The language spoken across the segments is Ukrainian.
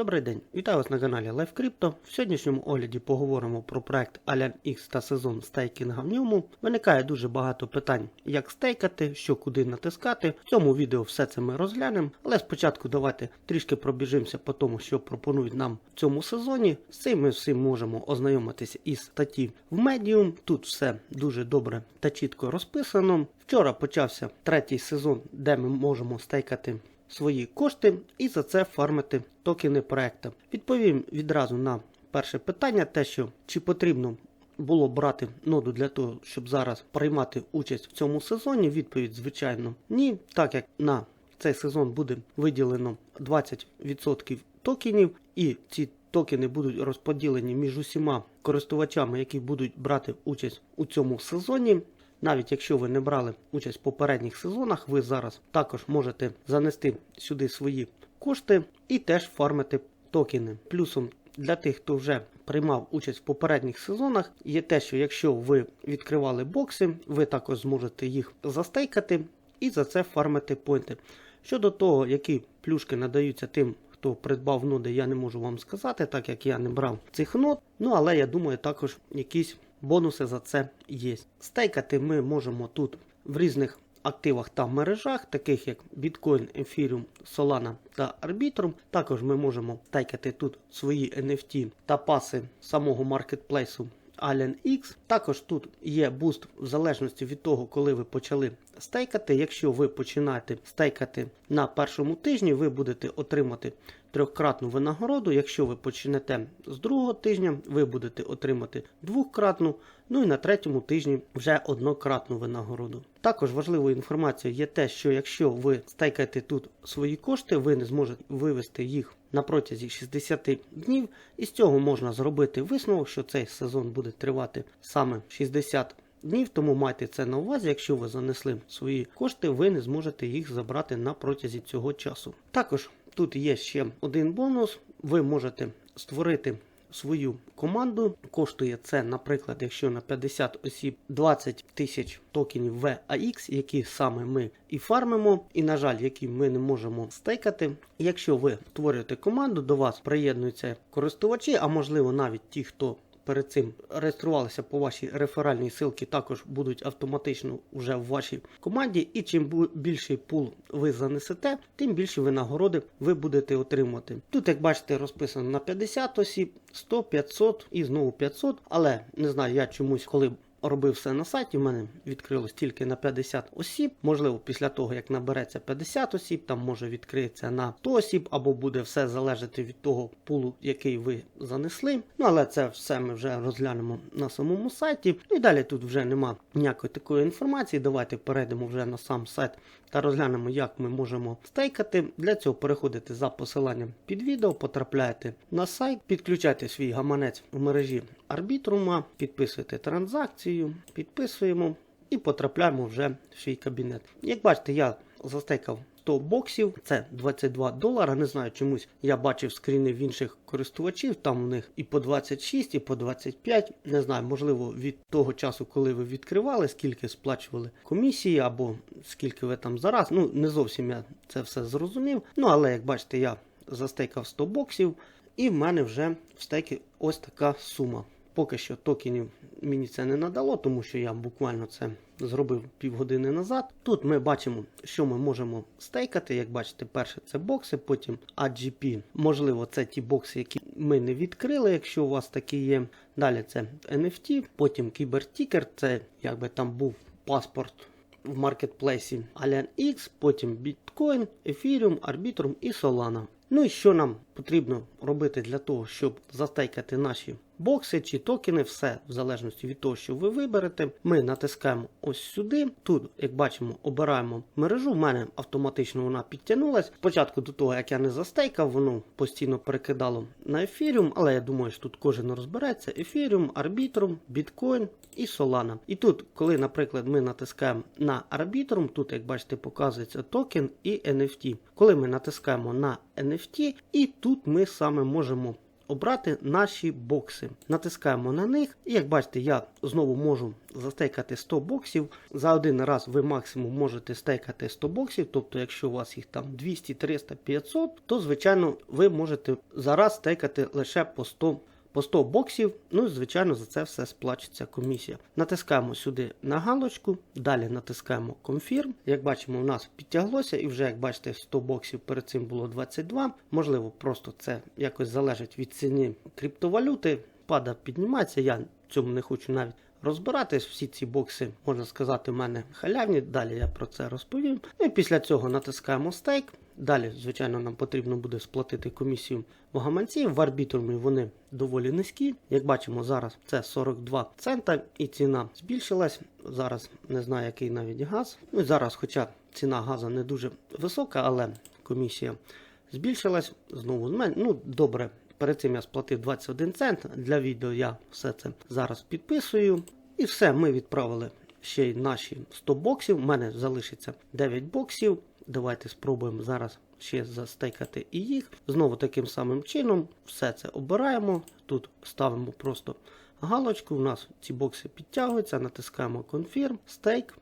Добрий день, вітаю вас на каналі Life Crypto. В сьогоднішньому огляді поговоримо про проект Alien X та сезон стейкінга в ньому. Виникає дуже багато питань, як стейкати, що куди натискати. В цьому відео все це ми розглянемо. Але спочатку давайте трішки пробіжимося по тому, що пропонують нам в цьому сезоні. З цим ми всім можемо ознайомитися із статті в Medium. Тут все дуже добре та чітко розписано. Вчора почався третій сезон, де ми можемо стейкати свої кошти і за це фармити токени проекту. Відповім відразу на перше питання: те, що чи потрібно було брати ноду для того, щоб зараз приймати участь в цьому сезоні. Відповідь, звичайно, ні, так як на цей сезон буде виділено 20% токенів, і ці токени будуть розподілені між усіма користувачами, які будуть брати участь у цьому сезоні. Навіть якщо ви не брали участь в попередніх сезонах, ви зараз також можете занести сюди свої кошти і теж фармити токени. Плюсом для тих, хто вже приймав участь в попередніх сезонах, є те, що якщо ви відкривали бокси, ви також зможете їх застейкати і за це фармити поінти. Щодо того, які плюшки надаються тим, хто придбав ноди, я не можу вам сказати, так як я не брав цих нод. Ну але я думаю, також якісь бонуси за це є. Стейкати ми можемо тут в різних активах та мережах, таких як Bitcoin, Ethereum, Solana та Arbitrum. Також ми можемо стейкати тут свої NFT та паси самого маркетплейсу AlienX. Також тут є буст в залежності від того, коли ви почали стейкати. Якщо ви починаєте стейкати на першому тижні, ви будете отримати трьохкратну винагороду. Якщо ви почнете з другого тижня, ви будете отримати двократну, ну і на третьому тижні вже однократну винагороду. Також важливою інформацією є те, що якщо ви стейкаєте тут свої кошти, ви не зможете вивести їх на протязі 60 днів, і з цього можна зробити висновок, що цей сезон буде тривати саме 60 днів, тому майте це на увазі, якщо ви занесли свої кошти, ви не зможете їх забрати на протязі цього часу. Також тут є ще один бонус. Ви можете створити свою команду. Коштує це, наприклад, якщо на 50 осіб 20 тисяч токенів VAX, які саме ми і фармимо, і, на жаль, які ми не можемо стейкати. Якщо ви створюєте команду, до вас приєднуються користувачі, а можливо навіть ті, хто перед цим реєструвалися по вашій реферальній силці, також будуть автоматично вже в вашій команді. І чим більший пул ви занесете, тим більші винагороди ви будете отримувати. Тут, як бачите, розписано на 50 осіб, 100, 500 і знову 500. Але не знаю, я чомусь, коли робив все на сайті, в мене відкрилось тільки на 50 осіб. Можливо, після того, як набереться 50 осіб, там може відкриється на 100 осіб, або буде все залежати від того пулу, який ви занесли. Ну, але це все ми вже розглянемо на самому сайті. Ну і далі тут вже нема ніякої такої інформації. Давайте перейдемо вже на сам сайт та розглянемо, як ми можемо стейкати. Для цього переходите за посиланням під відео, потрапляєте на сайт, підключайте свій гаманець в мережі арбітрума, підписуєте транзакцію, підписуємо і потрапляємо вже в свій кабінет. Як бачите, я застейкав 100 боксів, це 22 долара. Не знаю, чомусь я бачив скріни в інших користувачів, там у них і по 26, і по 25. Не знаю, можливо, від того часу, коли ви відкривали, скільки сплачували комісії, або скільки ви там зараз. Ну, не зовсім я це все зрозумів. Ну, але як бачите, я застейкав 100 боксів, і в мене вже в стейкі ось така сума. Поки що токенів мені це не надало, тому що я буквально це зробив півгодини назад. Тут ми бачимо, що ми можемо стейкати. Як бачите, перше це бокси, потім AGP. Можливо, це ті бокси, які ми не відкрили, якщо у вас такі є. Далі це NFT, потім кібертікер, це якби там був паспорт. В маркетплейсі Alien X, потім Bitcoin, Ethereum, Arbitrum і Solana. Ну і що нам потрібно робити для того, щоб застейкати наші бокси чи токени, все в залежності від того, що ви виберете. Ми натискаємо ось сюди. Тут, як бачимо, обираємо мережу. У мене автоматично вона підтягнулась. Спочатку до того, як я не застейкав, воно постійно перекидало на Ethereum, але я думаю, що тут кожен розбереться. Ethereum, Arbitrum, Bitcoin і Solana. І тут, коли, наприклад, ми натискаємо на Arbitrum, тут, як бачите, показується токен і NFT. Коли ми натискаємо на NFT, і тут ми саме можемо обрати наші бокси. Натискаємо на них, і як бачите, я знову можу застейкати 100 боксів. За один раз ви максимум можете стейкати 100 боксів. Тобто, якщо у вас їх там 200, 300, 500, то звичайно ви можете зараз стейкати лише по 100 по 100 боксів, ну і звичайно за це все сплачується комісія. Натискаємо сюди на галочку, далі натискаємо Confirm. Як бачимо, у нас підтяглося, і вже як бачите, 100 боксів перед цим було 22. Можливо, просто це якось залежить від ціни криптовалюти. Пада піднімається. Я цьому не хочу навіть розбиратись. Всі ці бокси, можна сказати, в мене халявні. Далі я про це розповім. Ну і після цього натискаємо стейк. Далі, звичайно, нам потрібно буде сплатити комісію в гаманці. В арбітрумі вони доволі низькі. Як бачимо, зараз це 42 цента і ціна збільшилась. Зараз не знаю, який навіть газ. Ну зараз, хоча ціна газу не дуже висока, але комісія збільшилась. Знову змен- ну, добре. Перед цим я сплатив 21 цент. Для відео я все це зараз підписую. І все, ми відправили ще й наші 100 боксів. У мене залишиться 9 боксів. Давайте спробуємо зараз ще застейкати і їх. Знову таким самим чином все це обираємо. Тут ставимо просто галочку. У нас ці бокси підтягуються, натискаємо Confirm, стейк.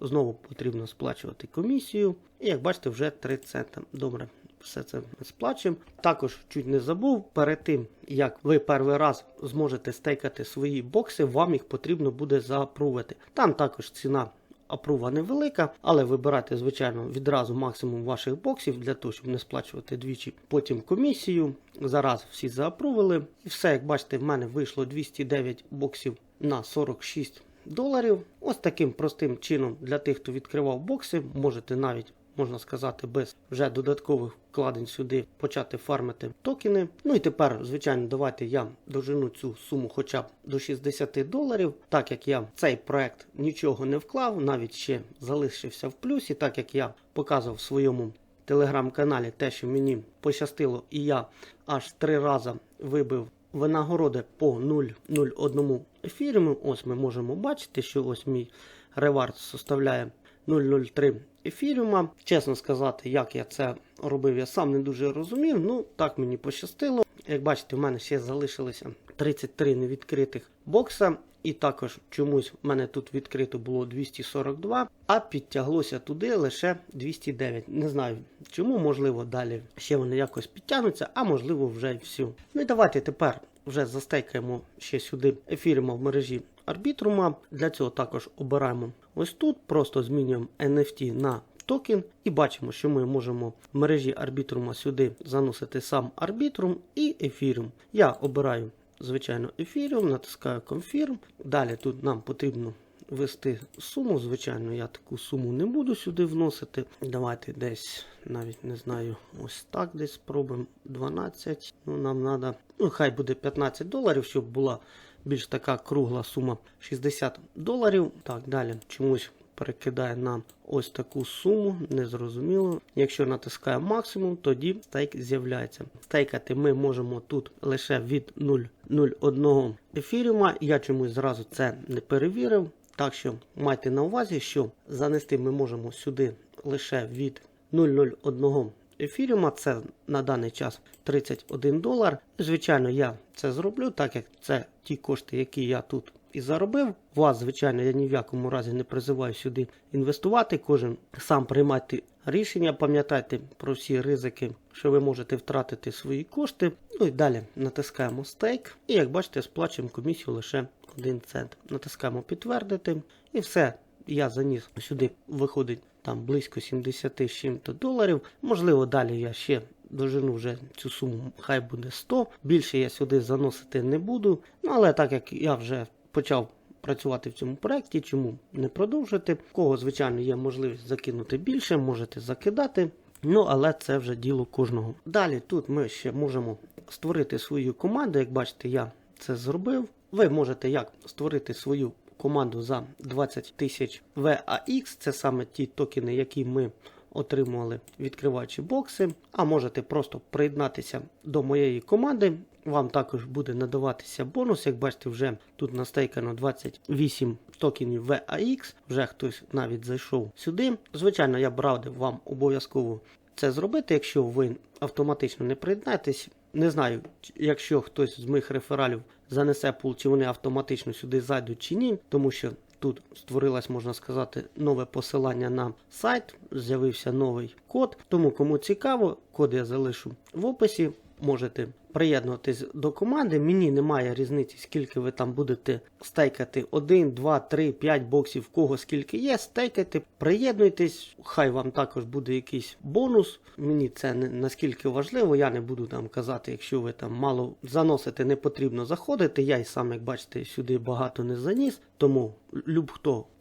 Знову потрібно сплачувати комісію. І як бачите, вже 3 цента. Добре, все це сплачуємо. Також чуть не забув, перед тим як ви перший раз зможете стейкати свої бокси, вам їх потрібно буде заапрувити. Там також ціна апрува невелика, але вибирайте, звичайно, відразу максимум ваших боксів для того, щоб не сплачувати двічі. Потім комісію. Зараз всі заапрувили. І все, як бачите, в мене вийшло 209 боксів на 46 доларів. Ось таким простим чином для тих, хто відкривав бокси, можете навіть. Можна сказати, без вже додаткових вкладень сюди почати фармити токени. Ну і тепер, звичайно, давайте я дожену цю суму хоча б до 60 доларів. Так як я цей проект нічого не вклав, навіть ще залишився в плюсі, так як я показував в своєму телеграм-каналі те, що мені пощастило, і я аж три рази вибив винагороди по 0,01 ефіріуму. Ось ми можемо бачити, що ось мій ревард составляє 0,03 ефіріума. Чесно сказати, як я це робив, я сам не дуже розумів. Ну, так мені пощастило. Як бачите, в мене ще залишилося 33 невідкритих бокса. І також чомусь в мене тут відкрито було 242, а підтяглося туди лише 209. Не знаю чому, можливо, далі ще вони якось підтягнуться, а можливо вже й все. Ну і давайте тепер вже застейкаємо ще сюди ефіримо в мережі арбітрума. Для цього також обираємо ось тут, просто змінюємо NFT на токен і бачимо, що ми можемо в мережі арбітрума сюди заносити сам арбітрум і ефіріум. Я обираю, звичайно, ефіріум, натискаю Confirm. Далі тут нам потрібно ввести суму. Звичайно, я таку суму не буду сюди вносити. Давайте десь, навіть не знаю, ось так десь спробуємо 12. Ну, нам треба, ну, хай буде 15 доларів, щоб була більш така кругла сума 60 доларів. Так, далі чомусь перекидає нам ось таку суму, незрозуміло. Якщо натискаємо максимум, тоді стейк з'являється. Стейкати ми можемо тут лише від 0,01 ефіріума. Я чомусь зразу це не перевірив. Так що майте на увазі, що занести ми можемо сюди лише від 0,01 ефіріума. Це на даний час 31 долар. Звичайно, я це зроблю, так як це ті кошти, які я тут і заробив. Вас, звичайно, я ні в якому разі не призиваю сюди інвестувати. Кожен сам приймайте рішення. Пам'ятайте про всі ризики, що ви можете втратити свої кошти. Ну і далі натискаємо стейк. І як бачите, сплачуємо комісію лише 1 цент. Натискаємо підтвердити. І все. Я заніс сюди, виходить там близько 70 з чим-то доларів. Можливо, далі я ще дожену вже цю суму, хай буде 100. Більше я сюди заносити не буду. Ну але так як я вже почав працювати в цьому проєкті, чому не продовжити? У кого, звичайно, є можливість закинути більше, можете закидати. Ну, але це вже діло кожного. Далі тут ми ще можемо створити свою команду. Як бачите, я це зробив. Ви можете як створити свою команду за 20 тисяч VAX. Це саме ті токени, які ми отримували, відкриваючи бокси. А можете просто приєднатися до моєї команди. Вам також буде надаватися бонус. Як бачите, вже тут настейкано 28 токенів VAX. Вже хтось навіть зайшов сюди. Звичайно, я б радив вам обов'язково це зробити. Якщо ви автоматично не приєднаєтесь, Не знаю, якщо хтось з моїх рефералів занесе пул, чи вони автоматично сюди зайдуть чи ні, тому що тут створилось, можна сказати, нове посилання на сайт, з'явився новий код. Тому кому цікаво, код я залишу в описі. Можете приєднуватись до команди. Мені немає різниці, скільки ви там будете стейкати. 1, 2, 3, 5 боксів, кого скільки є. Стейкайте, приєднуйтесь. Хай вам також буде якийсь бонус. Мені це не наскільки важливо. Я не буду там казати, якщо ви там мало заносите, не потрібно заходити. Я й сам, як бачите, сюди багато не заніс. Тому люб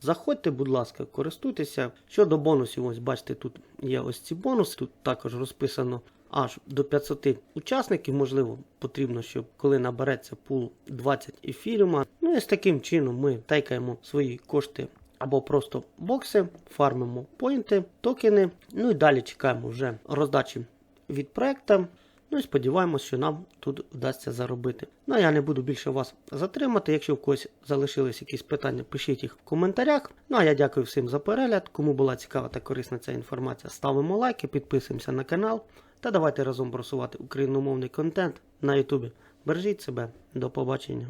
заходьте, будь ласка, користуйтеся. Щодо бонусів, ось бачите, тут є ось ці бонуси. Тут також розписано аж до 500 учасників. Можливо, потрібно, щоб коли набереться пул 20 ефіріума. Ну і з таким чином ми тайкаємо свої кошти або просто бокси, фармимо поінти, токени. Ну і далі чекаємо вже роздачі від проекту. Ну і сподіваємось, що нам тут вдасться заробити. Ну а я не буду більше вас затримати. Якщо в когось залишились якісь питання, пишіть їх в коментарях. Ну а я дякую всім за перегляд. Кому була цікава та корисна ця інформація, ставимо лайки, підписуємося на канал та давайте разом просувати україномовний контент на Ютубі. Бережіть себе, до побачення.